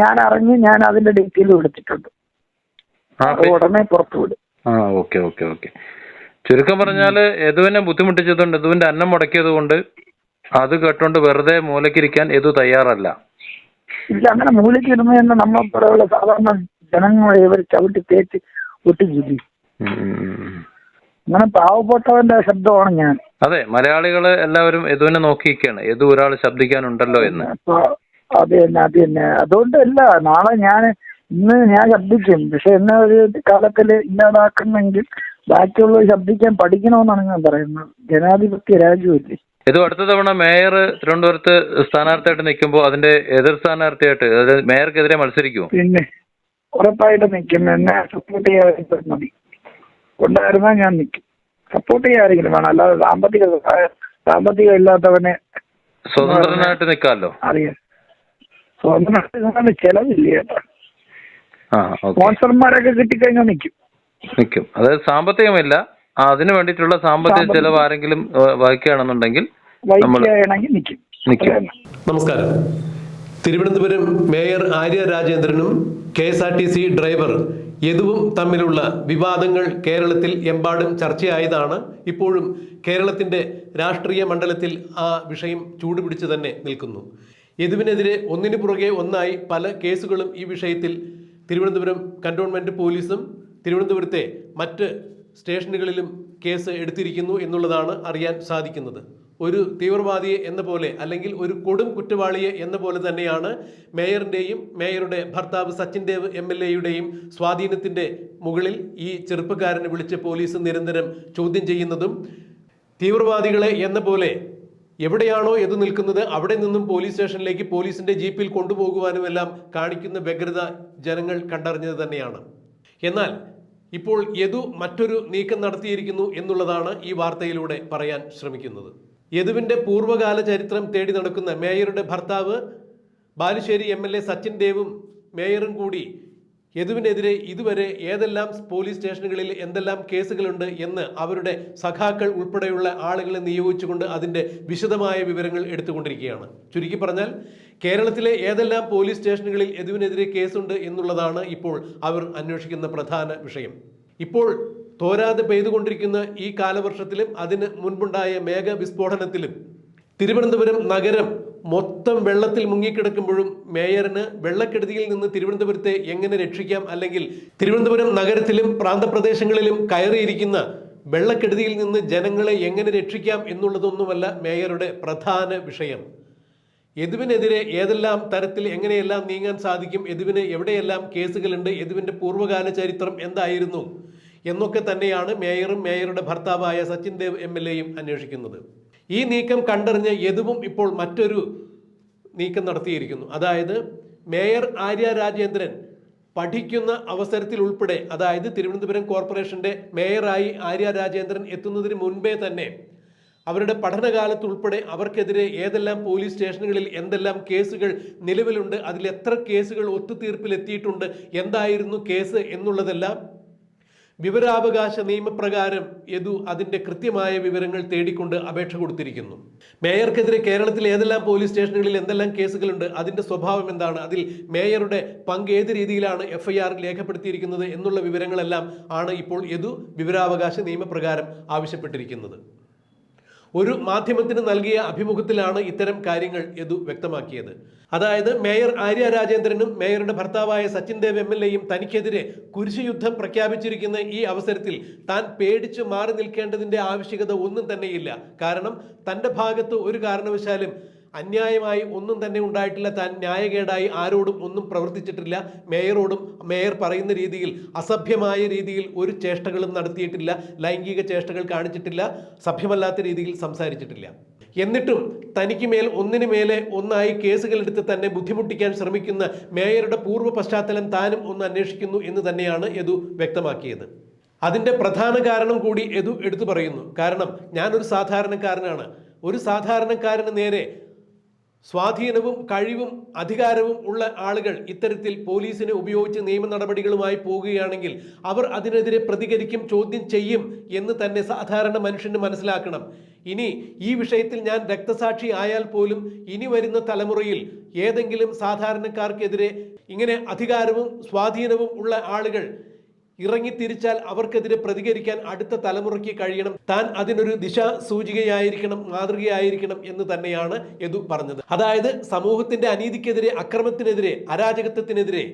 ഞാൻ അറിഞ്ഞ് ഞാൻ അതിന്റെ ഡീറ്റെയിൽ അത് ഉടനെ പുറത്തു വിടും. ആ ഓക്കെ ഓക്കെ ഓക്കെ. ചുരുക്കം പറഞ്ഞാൽ യദുവിനെ ബുദ്ധിമുട്ടിച്ചതുകൊണ്ട് യദുവിന്റെ അന്നം മുടക്കിയത് കൊണ്ട് അത് കേട്ടോണ്ട് വെറുതെ മൂലക്കിരിക്കാൻ യദു തയ്യാറല്ല. ഇല്ല അങ്ങനെ മൂലക്കിരുന്ന് നമ്മൾ തന്നെ നമ്മളെ പോലെയുള്ള സാധാരണ ജനങ്ങളെ ഇവർ ചവിട്ടി തേച്ച് ഒട്ടിച്ചിരി. അങ്ങനെ പാവപ്പെട്ടവന്റെ ശബ്ദമാണ് ഞാൻ. അതെ മലയാളികൾ എല്ലാവരും യദുവിനെ നോക്കിയിരിക്കുകയാണ്. യദു ഒരാൾ ശബ്ദിക്കാനുണ്ടല്ലോ എന്ന്. അത് തന്നെ അത് തന്നെ. അതുകൊണ്ടല്ല നാളെ ഞാൻ ഇന്ന് ഞാൻ ശബ്ദിക്കും. പക്ഷെ എന്നെ ഒരു കാലത്തിൽ ഇല്ലാതാക്കുന്നെങ്കിൽ ബാക്കിയുള്ളവർ ശബ്ദിക്കാൻ പഠിക്കണമെന്നാണ് ഞാൻ പറയുന്നത്. ജനാധിപത്യ രാജ്യമല്ലേ? ഇത് അടുത്ത തവണ മേയർ തിരുവനന്തപുരത്ത് സ്ഥാനാർത്ഥിയായിട്ട് നിൽക്കുമ്പോൾ അതിന്റെ എതിർ സ്ഥാനാർത്ഥിയായിട്ട് അതായത് മേയർക്കെതിരെ മത്സരിക്കും പിന്നെ ഉറപ്പായിട്ട് നിൽക്കും. എന്നെ സപ്പോർട്ട് ചെയ്യാൻ മതി. കൊണ്ടായിരുന്നാൽ ഞാൻ നിൽക്കും. സപ്പോർട്ട് ചെയ്യാരെങ്കിലും വേണം. അല്ലാതെ സാമ്പത്തിക സാമ്പത്തികം ഇല്ലാത്തവനെ സ്വതന്ത്രനായിട്ട് നിൽക്കാമല്ലോ. അറിയാം. സ്വന്തം ചെലവില്ല കേട്ടോ. സ്പോൺസർമാരൊക്കെ കിട്ടിക്കഴിഞ്ഞാൽ നിൽക്കും നിൽക്കും അതായത് സാമ്പത്തികമില്ല. അതിനു വേണ്ടിയിട്ടുള്ള സാമ്പത്തിക. ചെലവ് ആരെങ്കിലും വഹിക്കുകയാണെന്നുണ്ടെങ്കിൽ നമ്മൾ വൈകിയാണെങ്കിൽ നിൽക്കും നിൽക്കും. നമസ്കാരം. Thiruvananthapuram mayor Arya രാജേന്ദ്രനും K S R T C driver യദുവും തമ്മിലുള്ള വിവാദങ്ങൾ കേരളത്തിൽ എമ്പാടും ചർച്ചയായതാണ്. ഇപ്പോഴും കേരളത്തിന്റെ രാഷ്ട്രീയ മണ്ഡലത്തിൽ ആ വിഷയം ചൂടുപിടിച്ച് തന്നെ നിൽക്കുന്നു. യദുവിനെതിരെ ഒന്നിനു പുറകെ ഒന്നായി പല കേസുകളും ഈ വിഷയത്തിൽ തിരുവനന്തപുരം കന്റോൺമെന്റ് പോലീസും തിരുവനന്തപുരത്തെ മറ്റ് സ്റ്റേഷനുകളിലും കേസ് എടുത്തിരിക്കുന്നു എന്നുള്ളതാണ് അറിയാൻ സാധിക്കുന്നത്. ഒരു തീവ്രവാദിയെ എന്ന പോലെ അല്ലെങ്കിൽ ഒരു കൊടും കുറ്റവാളിയെ എന്ന പോലെ തന്നെയാണ് മേയറിന്റെയും മേയറുടെ ഭർത്താവ് സച്ചിൻ ദേവ് എം എൽ എയുടെയും സ്വാധീനത്തിന്റെ മുകളിൽ ഈ ചെറുപ്പക്കാരനെ വിളിച്ച് പോലീസ് നിരന്തരം ചോദ്യം ചെയ്യുന്നതും തീവ്രവാദികളെ എന്ന പോലെ എവിടെയാണോ എതു നിൽക്കുന്നത് അവിടെ നിന്നും പോലീസ് സ്റ്റേഷനിലേക്ക് പോലീസിന്റെ ജീപ്പിൽ കൊണ്ടുപോകുവാനും എല്ലാം കാണിക്കുന്ന വ്യഗ്രത ജനങ്ങൾ കണ്ടറിഞ്ഞത് തന്നെയാണ്. എന്നാൽ ഇപ്പോൾ യദു മറ്റൊരു നീക്കം നടത്തിയിരിക്കുന്നു എന്നുള്ളതാണ് ഈ വാർത്തയിലൂടെ പറയാൻ ശ്രമിക്കുന്നത്. യദുവിന്റെ പൂർവകാല ചരിത്രം തേടി നടക്കുന്ന മേയറുടെ ഭർത്താവ് ബാലുശ്ശേരി എം സച്ചിൻ ദേവും മേയറും കൂടി യദുവിനെതിരെ ഇതുവരെ ഏതെല്ലാം പോലീസ് സ്റ്റേഷനുകളിൽ എന്തെല്ലാം കേസുകളുണ്ട് എന്ന് അവരുടെ സഖാക്കൾ ഉൾപ്പെടെയുള്ള ആളുകളെ നിയോഗിച്ചുകൊണ്ട് അതിന്റെ വിശദമായ വിവരങ്ങൾ എടുത്തുകൊണ്ടിരിക്കുകയാണ്. ചുരുക്കി പറഞ്ഞാൽ കേരളത്തിലെ ഏതെല്ലാം പോലീസ് സ്റ്റേഷനുകളിൽ യദുവിനെതിരെ കേസുണ്ട് എന്നുള്ളതാണ് ഇപ്പോൾ അവർ അന്വേഷിക്കുന്ന പ്രധാന വിഷയം. ഇപ്പോൾ തോരാതെ പെയ്തുകൊണ്ടിരിക്കുന്ന ഈ കാലവർഷത്തിലും അതിന് മുൻപുണ്ടായ മേഘ വിസ്ഫോടനത്തിലും തിരുവനന്തപുരം നഗരം മൊത്തം വെള്ളത്തിൽ മുങ്ങിക്കിടക്കുമ്പോഴും മേയറിന് വെള്ളക്കെടുതിയിൽ നിന്ന് തിരുവനന്തപുരത്തെ എങ്ങനെ രക്ഷിക്കാം? അല്ലെങ്കിൽ തിരുവനന്തപുരം നഗരത്തിലും പ്രാന്തപ്രദേശങ്ങളിലും കയറിയിരിക്കുന്ന വെള്ളക്കെടുതിയിൽ നിന്ന് ജനങ്ങളെ എങ്ങനെ രക്ഷിക്കാം എന്നുള്ളതൊന്നുമല്ല മേയറുടെ പ്രധാന വിഷയം. യദുവിനെതിരെ ഏതെല്ലാം തരത്തിൽ എങ്ങനെയെല്ലാം നീങ്ങാൻ സാധിക്കും? യദുവിന് എവിടെയെല്ലാം കേസുകളുണ്ട്? യദുവിന്റെ പൂർവകാല ചരിത്രം എന്തായിരുന്നു? എന്നൊക്കെ തന്നെയാണ് മേയറും മേയറുടെ ഭർത്താവായ സച്ചിൻ ദേവ് എം എൽ എയും അന്വേഷിക്കുന്നത്. ഈ നീക്കം കണ്ടറിഞ്ഞ് യദുവും ഇപ്പോൾ മറ്റൊരു നീക്കം നടത്തിയിരിക്കുന്നു. അതായത് മേയർ ആര്യ രാജേന്ദ്രൻ പഠിക്കുന്ന അവസരത്തിൽ ഉൾപ്പെടെ അതായത് തിരുവനന്തപുരം കോർപ്പറേഷന്റെ മേയറായി ആര്യ രാജേന്ദ്രൻ എത്തുന്നതിന് മുൻപേ തന്നെ അവരുടെ പഠനകാലത്ത് ഉൾപ്പെടെ അവർക്കെതിരെ ഏതെല്ലാം പോലീസ് സ്റ്റേഷനുകളിൽ എന്തെല്ലാം കേസുകൾ നിലവിലുണ്ട് അതിൽ എത്ര കേസുകൾ ഒത്തുതീർപ്പിലെത്തിയിട്ടുണ്ട് എന്തായിരുന്നു കേസ് എന്നുള്ളതെല്ലാം വിവരാവകാശ നിയമപ്രകാരം യദു അതിന്റെ കൃത്യമായ വിവരങ്ങൾ തേടിക്കൊണ്ട് അപേക്ഷ കൊടുത്തിരിക്കുന്നു. മേയർക്കെതിരെ കേരളത്തിൽ ഏതെല്ലാം പോലീസ് സ്റ്റേഷനുകളിൽ എന്തെല്ലാം കേസുകളുണ്ട് അതിന്റെ സ്വഭാവം എന്താണ് അതിൽ മേയറുടെ പങ്ക് ഏത് രീതിയിലാണ് എഫ് ഐ ആർ രേഖപ്പെടുത്തിയിരിക്കുന്നത് എന്നുള്ള വിവരങ്ങളെല്ലാം ആണ് ഇപ്പോൾ യദു വിവരാവകാശ നിയമപ്രകാരം ആവശ്യപ്പെട്ടിരിക്കുന്നത്. ഒരു മാധ്യമത്തിന് നൽകിയ അഭിമുഖത്തിലാണ് ഇത്തരം കാര്യങ്ങൾ യദു വ്യക്തമാക്കിയത്. അതായത് മേയർ ആര്യ രാജേന്ദ്രനും മേയറുടെ ഭർത്താവായ സച്ചിൻ ദേവ് എം എൽ എയും തനിക്കെതിരെ കുരിശുയുദ്ധം പ്രഖ്യാപിച്ചിരിക്കുന്ന ഈ അവസരത്തിൽ താൻ പേടിച്ച് മാറി നിൽക്കേണ്ടതിന്റെ ആവശ്യകത ഒന്നും തന്നെയില്ല. കാരണം തന്റെ ഭാഗത്ത് ഒരു കാരണവശാലും അന്യായമായി ഒന്നും തന്നെ ഉണ്ടായിട്ടില്ല. താൻ ന്യായകേടായി ആരോടും ഒന്നും പ്രവർത്തിച്ചിട്ടില്ല. മേയറോടും മേയർ പറയുന്ന രീതിയിൽ അസഭ്യമായ രീതിയിൽ ഒരു ചേഷ്ടകളും നടത്തിയിട്ടില്ല. ലൈംഗിക ചേഷ്ടകൾ കാണിച്ചിട്ടില്ല. സഭ്യമല്ലാത്ത രീതിയിൽ സംസാരിച്ചിട്ടില്ല. എന്നിട്ടും തനിക്ക് മേൽ ഒന്നിനു മേലെ ഒന്നായി കേസുകളെടുത്ത് തന്നെ ബുദ്ധിമുട്ടിക്കാൻ ശ്രമിക്കുന്ന മേയറുടെ പൂർവ പശ്ചാത്തലം താനും ഒന്ന് അന്വേഷിക്കുന്നു എന്ന് തന്നെയാണ് യദു വ്യക്തമാക്കിയത്. അതിന്റെ പ്രധാന കാരണം കൂടി യദു എടുത്തു പറയുന്നു. കാരണം ഞാനൊരു സാധാരണക്കാരനാണ്. ഒരു സാധാരണക്കാരന് നേരെ സ്വാധീനവും കഴിവും അധികാരവും ഉള്ള ആളുകൾ ഇത്തരത്തിൽ പോലീസിനെ ഉപയോഗിച്ച് നിയമ നടപടികളുമായി പോകുകയാണെങ്കിൽ അവർ അതിനെതിരെ പ്രതികരിക്കും ചോദ്യം ചെയ്യും എന്ന് തന്നെ സാധാരണ മനുഷ്യന് മനസ്സിലാക്കണം. ഇനി ഈ വിഷയത്തിൽ ഞാൻ രക്തസാക്ഷി ആയാൽ പോലും ഇനി വരുന്ന തലമുറയിൽ ഏതെങ്കിലും സാധാരണക്കാർക്കെതിരെ ഇങ്ങനെ അധികാരവും സ്വാധീനവും ഉള്ള ആളുകൾ ഇറങ്ങിത്തിരിച്ചാൽ അവർക്കെതിരെ പ്രതികരിക്കാൻ അടുത്ത തലമുറയ്ക്ക് കഴിയണം. താൻ അതിനൊരു ദിശ സൂചികയായിരിക്കണം മാതൃകയായിരിക്കണം എന്ന് തന്നെയാണ് യദു പറഞ്ഞത്. അതായത് സമൂഹത്തിന്റെ അനീതിക്കെതിരെ അക്രമത്തിനെതിരെ അരാജകത്വത്തിനെതിരെ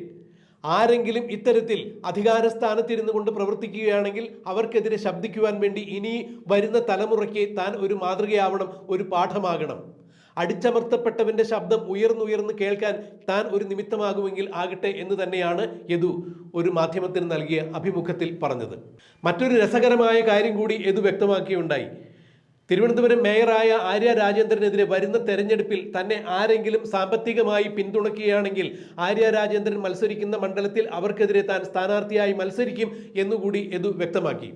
ആരെങ്കിലും ഇത്തരത്തിൽ അധികാര സ്ഥാനത്തിരുന്നു കൊണ്ട് പ്രവർത്തിക്കുകയാണെങ്കിൽ അവർക്കെതിരെ ശബ്ദിക്കുവാൻ വേണ്ടി ഇനി വരുന്ന തലമുറയ്ക്ക് താൻ ഒരു മാതൃകയാവണം ഒരു പാഠമാകണം. അടിച്ചമർത്തപ്പെട്ടവന്റെ ശബ്ദം ഉയർന്നുയർന്ന് കേൾക്കാൻ താൻ ഒരു നിമിത്തമാകുമെങ്കിൽ ആകട്ടെ എന്ന് തന്നെയാണ് യദു ഒരു മാധ്യമത്തിന് നൽകിയ അഭിമുഖത്തിൽ പറഞ്ഞത്. മറ്റൊരു രസകരമായ കാര്യം കൂടി യദു വ്യക്തമാക്കിയുണ്ടായി. തിരുവനന്തപുരം മേയറായ ആര്യ രാജേന്ദ്രനെതിരെ വരുന്ന തെരഞ്ഞെടുപ്പിൽ തന്നെ ആരെങ്കിലും സാമ്പത്തികമായി പിന്തുണയ്ക്കുകയാണെങ്കിൽ ആര്യ രാജേന്ദ്രൻ മത്സരിക്കുന്ന മണ്ഡലത്തിൽ അവർക്കെതിരെ താൻ സ്ഥാനാർത്ഥിയായി മത്സരിക്കും എന്നുകൂടി യദു വ്യക്തമാക്കി.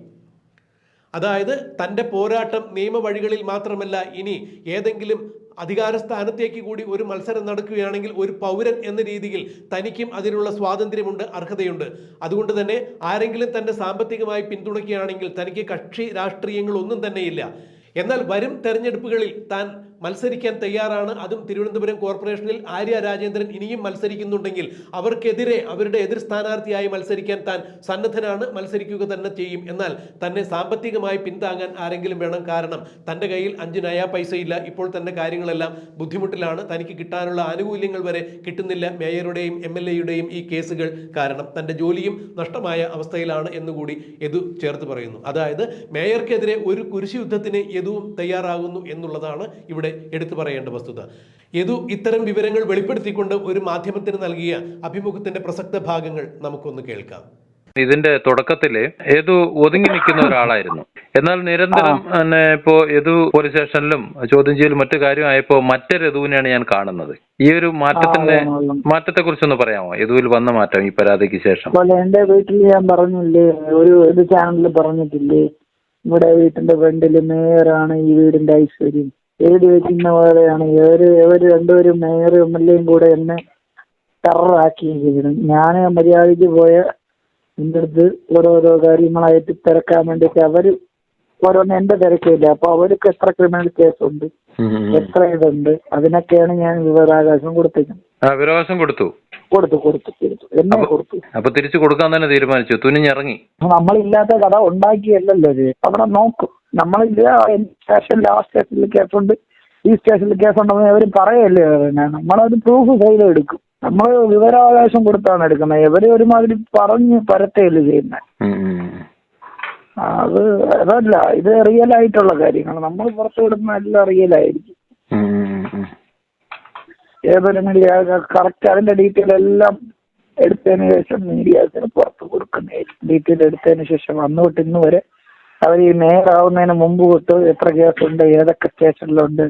അതായത് തന്റെ പോരാട്ടം നിയമവഴികളിൽ മാത്രമല്ല ഇനി ഏതെങ്കിലും അധികാര സ്ഥാനത്തേക്ക് കൂടി ഒരു മത്സരം നടക്കുകയാണെങ്കിൽ ഒരു പൗരൻ എന്ന രീതിയിൽ തനിക്കും അതിനുള്ള സ്വാതന്ത്ര്യമുണ്ട് അർഹതയുണ്ട്. അതുകൊണ്ട് തന്നെ ആരെങ്കിലും തന്റെ സാമ്പത്തികമായി പിന്തുണയ്ക്കുകയാണെങ്കിൽ തനിക്ക് കക്ഷി രാഷ്ട്രീയങ്ങളൊന്നും തന്നെയില്ല. എന്നാൽ വരും തെരഞ്ഞെടുപ്പുകളിൽ താൻ മത്സരിക്കാൻ തയ്യാറാണ്. അതും തിരുവനന്തപുരം കോർപ്പറേഷനിൽ ആര്യ രാജേന്ദ്രൻ ഇനിയും മത്സരിക്കുന്നുണ്ടെങ്കിൽ അവർക്കെതിരെ അവരുടെ എതിർ സ്ഥാനാർത്ഥിയായി മത്സരിക്കാൻ താൻ സന്നദ്ധനാണ്. മത്സരിക്കുക തന്നെ ചെയ്യും. എന്നാൽ തന്നെ സാമ്പത്തികമായി പിന്താങ്ങാൻ ആരെങ്കിലും വേണം. കാരണം തന്റെ കയ്യിൽ അഞ്ച് നയാ പൈസയില്ല. ഇപ്പോൾ തന്നെ കാര്യങ്ങളെല്ലാം ബുദ്ധിമുട്ടിലാണ്. തനിക്ക് കിട്ടാനുള്ള ആനുകൂല്യങ്ങൾ വരെ കിട്ടുന്നില്ല. മേയറുടെയും എം എൽ എയുടെയും ഈ കേസുകൾ കാരണം തന്റെ ജോലിയും നഷ്ടമായ അവസ്ഥയിലാണ് എന്നുകൂടി യദു ചേർത്ത് പറയുന്നു. അതായത് മേയർക്കെതിരെ ഒരു കുരിശി യുദ്ധത്തിന് യദുവും തയ്യാറാകുന്നു എന്നുള്ളതാണ് ഇവിടെ എടുത്തു പറയേണ്ട വസ്തുത. യദു ഇത്തരം വിവരങ്ങൾ വെളിപ്പെടുത്തിക്കൊണ്ട് ഒരു മാധ്യമത്തിന് നൽകിയ അഭിമുഖത്തിന്റെ പ്രസക്ത ഭാഗങ്ങൾ നമുക്കൊന്ന് കേൾക്കാം. ഇതിന്റെ തുടക്കത്തിൽ ഏതു ഒതുങ്ങി നിൽക്കുന്ന ഒരാളായിരുന്നു. എന്നാൽ നിരന്തരം പിന്നെ ഇപ്പോ ഏതു പോലീസ് സ്റ്റേഷനിലും ചോദ്യം ചെയ്യലും മറ്റു കാര്യമായപ്പോ മറ്റൊരു യദുവിനെയാണ് ഞാൻ കാണുന്നത്. ഈ ഒരു മാറ്റത്തിന്റെ. മാറ്റത്തെ കുറിച്ചൊന്ന് പറയാമോ? യദുവിൽ വന്ന മാറ്റം ഈ പരാതിക്ക് ശേഷം. എന്റെ വീട്ടിൽ ഞാൻ പറഞ്ഞില്ലേ ഒരു ഒരു ചാനലിൽ പറഞ്ഞിട്ടില്ലേ ഇവിടെ വീട്ടിന്റെ ഫ്രണ്ടിൽ മേയറാണ് ഈ വീടിന്റെ ഐശ്വര്യം. എഴുതി വെക്കുന്ന പോലെയാണ്. ഇവർ ഇവർ രണ്ടുപേരും മേയറും എം എൽ എയും കൂടെ എന്നെ ടെററാക്കിയിരിക്കുന്നു ഞാൻ മര്യാദയ്ക്ക് പോയ എന്റെ അടുത്ത് ഓരോരോ കാര്യങ്ങളായിട്ട് തിരക്കാൻ വേണ്ടിയിട്ട് അവർ ഓരോന്ന് എന്റെ തിരക്കില്ല. അപ്പൊ അവർക്ക് എത്ര ക്രിമിനൽ കേസ് ഉണ്ട്. എത്ര ഇതുണ്ട് അതിനൊക്കെയാണ് ഞാൻ വിവരാവകാശം കൊടുത്തേക്കുന്നത് വിവരാവകാശം കൊടുത്തു? കൊടുത്തു കൊടുത്തു കൊടുത്തു. എന്നെ കൊടുത്തു. അപ്പൊ തിരിച്ചു കൊടുക്കാൻ തന്നെ തീരുമാനിച്ചു. തുനിഞ്ഞിറങ്ങി. നമ്മളില്ലാത്ത കഥ ഉണ്ടാക്കിയല്ലല്ലോ അവിടെ നോക്കും. നമ്മളില്ല സ്റ്റേഷനിൽ ആ സ്റ്റേഷനിൽ കേസുണ്ട്. ഈ സ്റ്റേഷനിൽ കേസുണ്ടെന്ന് അവർ പറയല്ലേ പിന്നെ. നമ്മളത് പ്രൂഫ് സൈഡ് എടുക്കും. നമ്മൾ വിവരാവകാശം കൊടുത്താണ് എടുക്കുന്നത്. ഇവർ ഒരുമാതിരി പറഞ്ഞ് പരത്തയല്ലേ ചെയ്യുന്നത്. അത് അതല്ല ഇത് റിയൽ ആയിട്ടുള്ള കാര്യങ്ങൾ. നമ്മൾ പുറത്തു വിടുന്ന എല്ലാം റിയൽ ആയിരിക്കും. ഏതൊരു മീഡിയ കറക്റ്റ് അതിന്റെ ഡീറ്റെയിൽ എല്ലാം എടുത്തതിന് ശേഷം മീഡിയാസിന് പുറത്ത് കൊടുക്കുന്ന ഡീറ്റെയിൽ എടുത്തതിന് ശേഷം അന്ന് തൊട്ട് ഇന്ന് വരെ അവർ ഈ മേയർ ആവുന്നതിന് മുമ്പ് തൊട്ട് എത്ര കേസുണ്ട് ഏതൊക്കെ സ്റ്റേഷനിലുണ്ട്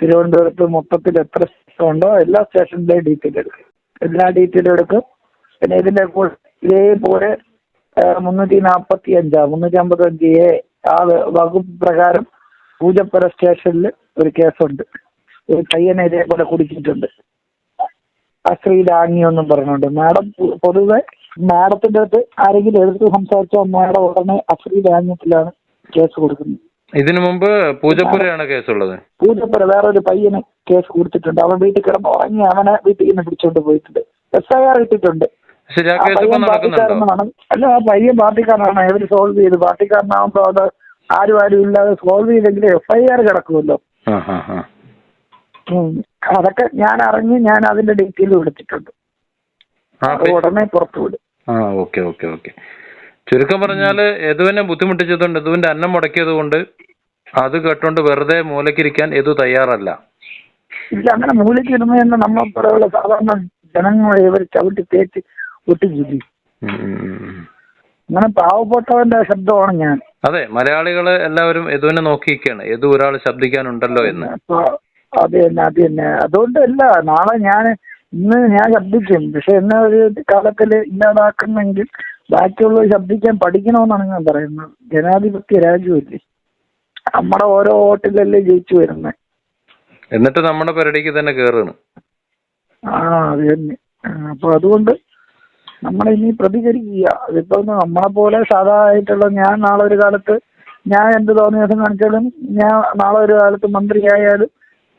തിരുവനന്തപുരത്ത് മൊത്തത്തിൽ എത്ര സ്റ്റേഷൻ ഉണ്ടോ എല്ലാ സ്റ്റേഷനിലെയും ഡീറ്റെയിൽ എടുക്കും. എല്ലാ ഡീറ്റെയിലും എടുക്കും. പിന്നെ ഇതിന്റെ കൂടെ ഇതേപോലെ മുന്നൂറ്റി നാൽപ്പത്തി അഞ്ചാ മുന്നൂറ്റി അമ്പത്തി അഞ്ച് എ ആ വകുപ്പ് പ്രകാരം പൂജപ്പുര സ്റ്റേഷനിൽ ഒരു കേസുണ്ട്. ഒരു പയ്യനെ ഇതേപോലെ കുടിച്ചിട്ടുണ്ട് എന്നും പറഞ്ഞുകൊണ്ട് മാഡം പൊതുവെ മാഡത്തിന്റെ അടുത്ത് ആരെങ്കിലും എടുത്ത് സംസാരിച്ചാൽ മാഡം ഉടനെ അശ്രീരാജ്ഞത്തിലാണ് കേസ് കൊടുക്കുന്നത്. ഇതിനു മുമ്പ് പൂജപ്പുരയാണ് കേസുള്ളത്. പൂജപ്പുര വേറെ ഒരു പയ്യന് കേസ് കൊടുത്തിട്ടുണ്ട്. അവൻ വീട്ടിൽ കിടന്ന് ഉറങ്ങി അവനെ വീട്ടിൽ നിന്ന് പിടിച്ചോണ്ട് പോയിട്ടുണ്ട്. എസ് ഐ ആർ ഇട്ടിട്ടുണ്ട്. അല്ല ആ പയ്യൻ പാർട്ടിക്കാരനാണ്. അവർ സോൾവ് ചെയ്ത്. പാർട്ടിക്കാരനാകുമ്പോ അത് ആരും ആരും ഇല്ലാതെ സോൾവ് ചെയ്തെങ്കിൽ എഫ് ഐ ആർ കിടക്കുമല്ലോ. അതൊക്കെ ഞാൻ അറിഞ്ഞ് ഞാൻ അതിന്റെ ഡീറ്റെയിൽ അത് ഉടനെ പുറത്തു വിടും. ആ ഓക്കെ ഓക്കെ ഓക്കെ ചുരുക്കം പറഞ്ഞാൽ യദുവിനെ ബുദ്ധിമുട്ടിച്ചതുകൊണ്ട് യദുവിന്റെ അന്നം മുടക്കിയത് കൊണ്ട് അത് കേട്ടോണ്ട് വെറുതെ മൂലക്കിരിക്കാൻ യദു തയ്യാറല്ല. ഇല്ല അങ്ങനെ മൂലക്കിരുന്ന് നമ്മൾ പോലെയുള്ള സാധാരണ ജനങ്ങളെ ഇവർ ചവിട്ടി തേച്ച് ഒട്ടിച്ചില്ല. അങ്ങനെ പാവപ്പെട്ടവന്റെ ശബ്ദമാണ് ഞാൻ. അതെ മലയാളികൾ എല്ലാവരും യദുവിനെ നോക്കിയിരിക്കുകയാണ്. യദു ഒരാൾ ശബ്ദിക്കാനുണ്ടല്ലോ എന്ന്. അത് തന്നെ അത് തന്നെ. അതുകൊണ്ടല്ല നാളെ ഞാൻ ഇന്ന് ഞാൻ ശബ്ദിക്കും. പക്ഷെ എന്നെ ഒരു കാലത്തിൽ ഇല്ലാതാക്കുന്നെങ്കിൽ ബാക്കിയുള്ളവർ ശബ്ദിക്കാൻ പഠിക്കണമെന്നാണ് ഞാൻ പറയുന്നത്. ജനാധിപത്യ രാജ്യമല്ലേ. നമ്മുടെ ഓരോ വോട്ടിലല്ലേ ജയിച്ചു വരുന്നത് എന്നിട്ട് നമ്മുടെ പെരടിക്ക് തന്നെ കേറുന്നു ആ അത് തന്നെ. അപ്പൊ അതുകൊണ്ട് നമ്മളെ ഇനി പ്രതികരിക്കുക. അതിപ്പോ നമ്മളെ പോലെ സാധാ ആയിട്ടുള്ള ഞാൻ നാളെ ഒരു കാലത്ത് ഞാൻ എന്ത് തോന്നിയ ദിവസം കാണിച്ചാലും ഞാൻ നാളെ ഒരു കാലത്ത് മന്ത്രിയായാലും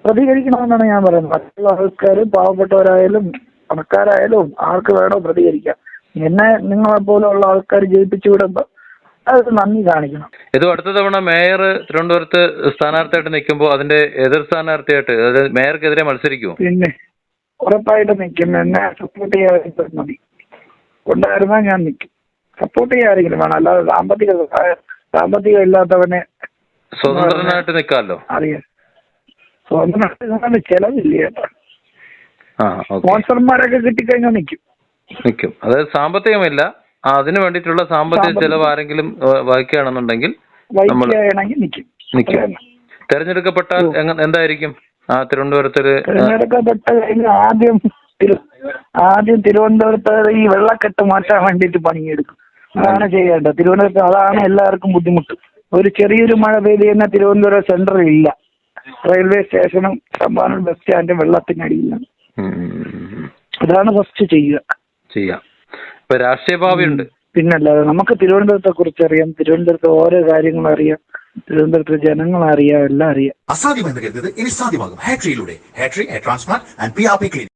പ്രതികരിക്കണമെന്നാണ് ഞാൻ പറയുന്നത്. മറ്റുള്ള ആൾക്കാർ പാവപ്പെട്ടവരായാലും പണക്കാരായാലും ആർക്ക് വേണോ പ്രതികരിക്കാം. എന്നെ നിങ്ങളെ പോലെയുള്ള ആൾക്കാർ ജയിപ്പിച്ചു വിടുമ്പോ അത് നന്ദി കാണിക്കണം. ഇത് അടുത്ത തവണ മേയർ തിരുവനന്തപുരത്ത് സ്ഥാനാർത്ഥിയായിട്ട് നിൽക്കുമ്പോൾ അതിന്റെ എതിർ സ്ഥാനാർത്ഥിയായിട്ട് അതായത് മേയർക്കെതിരെ മത്സരിക്കും പിന്നെ ഉറപ്പായിട്ടും നിൽക്കും. എന്നെ സപ്പോർട്ട് ചെയ്യാൻ മതി. ഉണ്ടായിരുന്നാൽ ഞാൻ നിൽക്കും. സപ്പോർട്ട് ചെയ്യാരെങ്കിലും വേണം. അല്ലാതെ സാമ്പത്തിക സാമ്പത്തികം ഇല്ലാത്തവനെ സ്വതന്ത്രനായിട്ട് നിൽക്കാമല്ലോ. അറിയാം. സ്വന്തം ചെലവില്ല കേട്ടോ. സ്പോൺസർമാരൊക്കെ കിട്ടിക്കഴിഞ്ഞാൽ നിൽക്കും നിൽക്കും അതായത് സാമ്പത്തികമില്ല. അതിനു വേണ്ടിയിട്ടുള്ള സാമ്പത്തിക. ചെലവ് ആരെങ്കിലും വഹിക്കുകയാണെന്നുണ്ടെങ്കിൽ നമ്മൾ നിൽക്കും തെരഞ്ഞെടുക്കപ്പെട്ടാൽ എന്തായിരിക്കും? ആ തിരുവനന്തപുരത്തൊരു തിരഞ്ഞെടുക്കപ്പെട്ട ആദ്യം ആദ്യം തിരുവനന്തപുരത്ത് ഈ വെള്ളക്കെട്ട് മാറ്റാൻ വേണ്ടിയിട്ട് പണിയെടുക്കും. അതാണ് ചെയ്യേണ്ടത്. തിരുവനന്തപുരത്ത് അതാണ് എല്ലാവർക്കും ബുദ്ധിമുട്ട്. ഒരു ചെറിയൊരു മഴ പെയ്ത് കഴിഞ്ഞാൽ തിരുവനന്തപുരം സെന്ററിൽ ഇല്ല റെയിൽവേ സ്റ്റേഷനും ചമ്പാനൂർ ബസ് സ്റ്റാൻഡും വെള്ളത്തിനടിയിലാണ് അതാണ് ഫസ്റ്റ് ചെയ്യുക. ചെയ്യാം. ഇപ്പൊ രാഷ്ട്രീയ ഭാവിയുണ്ട് പിന്നല്ലാതെ നമുക്ക് തിരുവനന്തപുരത്തെ കുറിച്ച് അറിയാം. തിരുവനന്തപുരത്ത് ഓരോ കാര്യങ്ങളും അറിയാം. തിരുവനന്തപുരത്തെ ജനങ്ങൾ അറിയാം. എല്ലാം അറിയാം. അസാധ്യമെന്ന് കരുതുന്നത് ഇനി സാധ്യമാകും. ഹാട്രിയിലൂടെ ഹാട്രി transplant and P R P